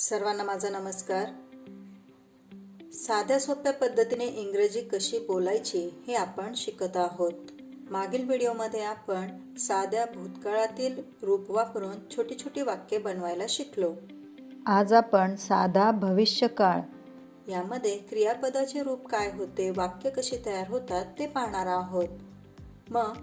सर्वांना माझा नमस्कार. साध्या सोप्या पद्धतीने इंग्रजी कशी बोलायची हे आपण शिकत आहोत. मागील व्हिडिओमध्ये आपण साध्या भूतकाळातील रूप वापरून छोटी छोटी वाक्ये बनवायला शिकलो. आज आपण साधा भविष्यकाळ यामध्ये क्रियापदाचे रूप काय होते वाक्य कशी तयार होतात ते पाहणार आहोत. मग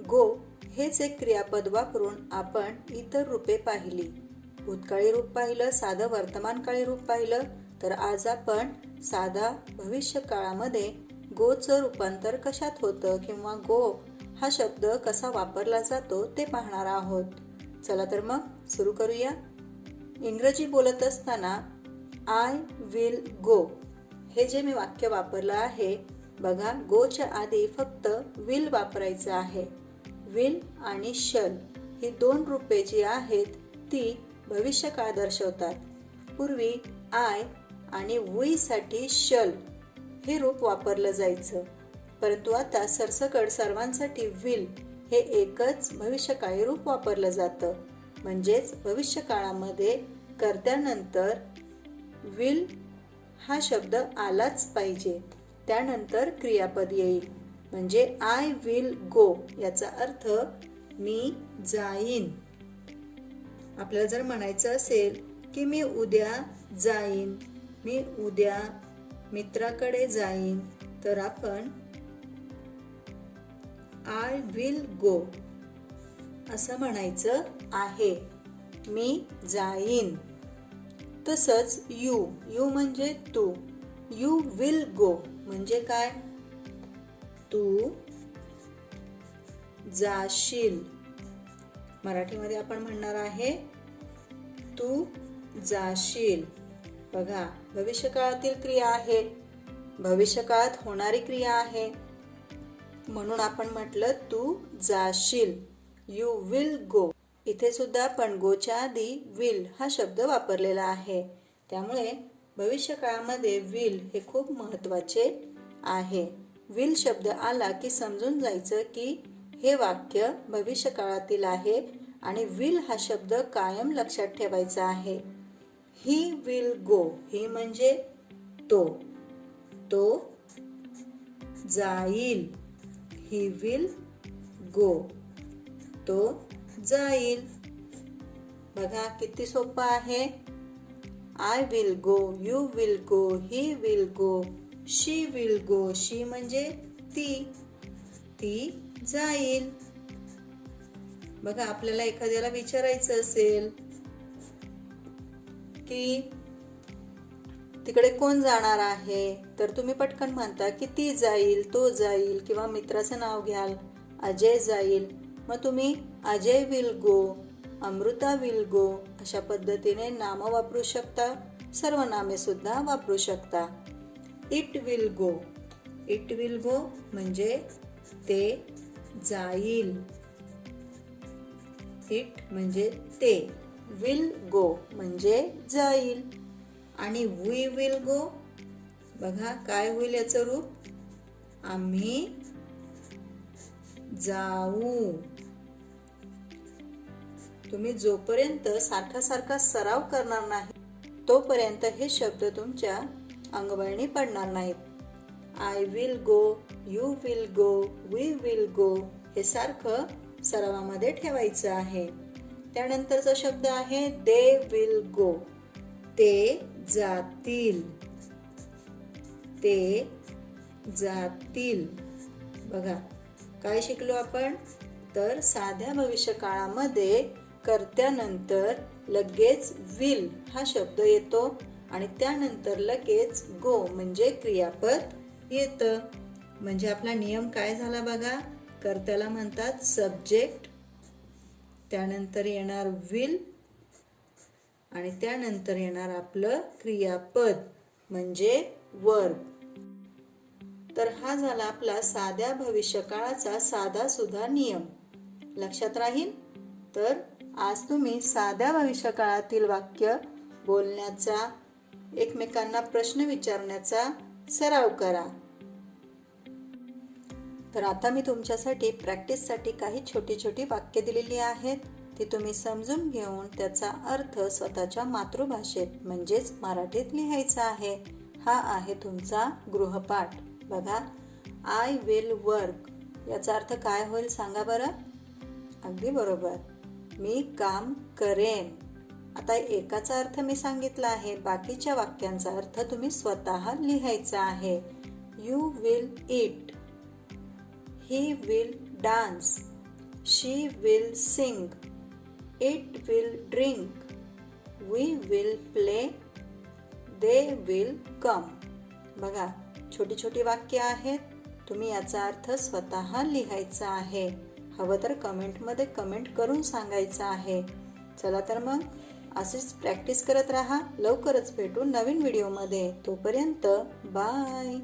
गो हेच एक क्रियापद वापरून आपण इतर रूपे पाहिली. भूतकाळी रूप पाहिलं साधं वर्तमानकाळी रूप पाहिलं तर आज आपण साधा भविष्य काळामध्ये गोचं रूपांतर कशात होतं किंवा गो हा शब्द कसा वापरला जातो ते पाहणार आहोत. चला तर मग सुरू करूया. इंग्रजी बोलत असताना आय विल गो हे जे मी वाक्य वापरलं आहे बघा गोच्या आधी फक्त विल वापरायचं आहे. विल आणि शल ही दोन रूपे जी आहेत ती भविष्यकाळ दर्शवतात? पूर्वी आय आणि वुईसाठी शल हे रूप वापरलं जायचं. परंतु आता सरसकट सर्वांसाठी विल हे एकच भविष्यकाळी रूप वापरलं जातं. म्हणजेच भविष्यकाळामध्ये कर्त्यानंतर विल हा शब्द आलाच पाहिजे. त्यानंतर क्रियापद येईल. म्हणजे आय विल गो याचा अर्थ मी जाईन. आपल्याला जर म्हणायचं असेल की मी उद्या जाईन मी उद्या मित्राकडे जाईन तर आपण आय विल गो असं म्हणायचं आहे. मी जाईन. तसंच यू यू म्हणजे तू. यू विल गो म्हणजे काय? तू जाशील. मराठीमध्ये आपण म्हणणार आहे तू जाशील. बघा भविष्यकाळातील क्रिया आहे. भविष्यकाळात होणारी क्रिया आहे. म्हणून आपण म्हटलं तू जाशील. यू विल गो इथे सुद्धा पण गोच्या आधी विल हा शब्द वापरलेला आहे. त्यामुळे भविष्यकाळामध्ये विल हे खूप महत्त्वाचे आहे. विल शब्द आला की समजून जायचं की हे वाक्य भविष्यकाळातील आहे आणि विल हा शब्द कायम लक्षात ठेवायचा आहे. ही विल गो ही म्हणजे तो. तो जाईल. ही विल गो तो जाईल. बघा किती सोपं आहे. I will go you will go he will go she will go she म्हणजे ती. ती जाईल. बघा आपल्याला एखाद्याला विचारायचं असेल की तिकडे कोण जाणार आहे तर तुम्ही पटकन म्हणता की ती जाईल तो जाईल किंवा मित्राचं नाव घ्याल अजय जाईल. मग तुम्ही Ajay will go Amrita will go अशा पद्धतीने नामं वापरू शकता सर्व नामे सुद्धा वापरू शकता. It will go. It will go म्हणजे ते जाईल. इट म्हणजे ते. विल गो म्हणजे जाईल. आणि वी विल गो बघा काय होईल याचं रूप? आम्ही जाऊ. तुम्ही जोपर्यंत सारखा सारखा सराव करणार नाही तोपर्यंत हे शब्द तुमच्या अंगवळणी पडणार नाहीत. I will go you will go we will go हे सारखं सरावामध्ये ठेवायचं आहे. त्यानंतरचा शब्द आहे दे विल गो ते जातील. ते जातील. बघा काय शिकलो आपण? तर साध्या भविष्य काळामध्ये कर्त्यानंतर लगेच विल हा शब्द येतो आणि त्यानंतर लगेच गो म्हणजे क्रियापद येतं. म्हणजे आपला नियम काय झाला बघा? कर्त्याला म्हणतात सब्जेक्ट त्यानंतर येणार विल आणि त्यानंतर येणार आपलं क्रियापद म्हणजे वर्ग तर हा झाला आपला साध्या भविष्यकाळाचा साधा सुद्धा नियम. लक्षात राहील? तर आज तुम्ही साध्या भविष्यकाळातील वाक्य बोलण्याचा एकमेकांना प्रश्न विचारण्याचा सराव करा. तर आता मी तुमच्यासाठी प्रॅक्टिससाठी काही छोटी छोटी वाक्य दिलेली आहेत. ती तुम्ही समजून घेऊन त्याचा अर्थ स्वतःच्या मातृभाषेत म्हणजेच मराठीत लिहायचा आहे. हा आहे तुमचा गृहपाठ. बघा आय विल वर्क याचा अर्थ काय होईल सांगा बरं. अगदी बरोबर. मी काम करेन. आता एकाचा अर्थ मी सांगितला आहे. बाकीच्या वाक्यांचा अर्थ तुम्ही स्वतः लिहायचा आहे. You will eat he will dance she will sing it will drink we will play they will come बघा छोटी छोटी वाक्य आहेत. तुम्ही याचा अर्थ स्वतः लिहायचा आहे. हवं तर कमेंटमध्ये कमेंट करून सांगायचं आहे. चला तर मग अशीच प्रॅक्टिस करत राहा. लवकरच भेटू नवीन व्हिडिओमध्ये. तोपर्यंत बाय.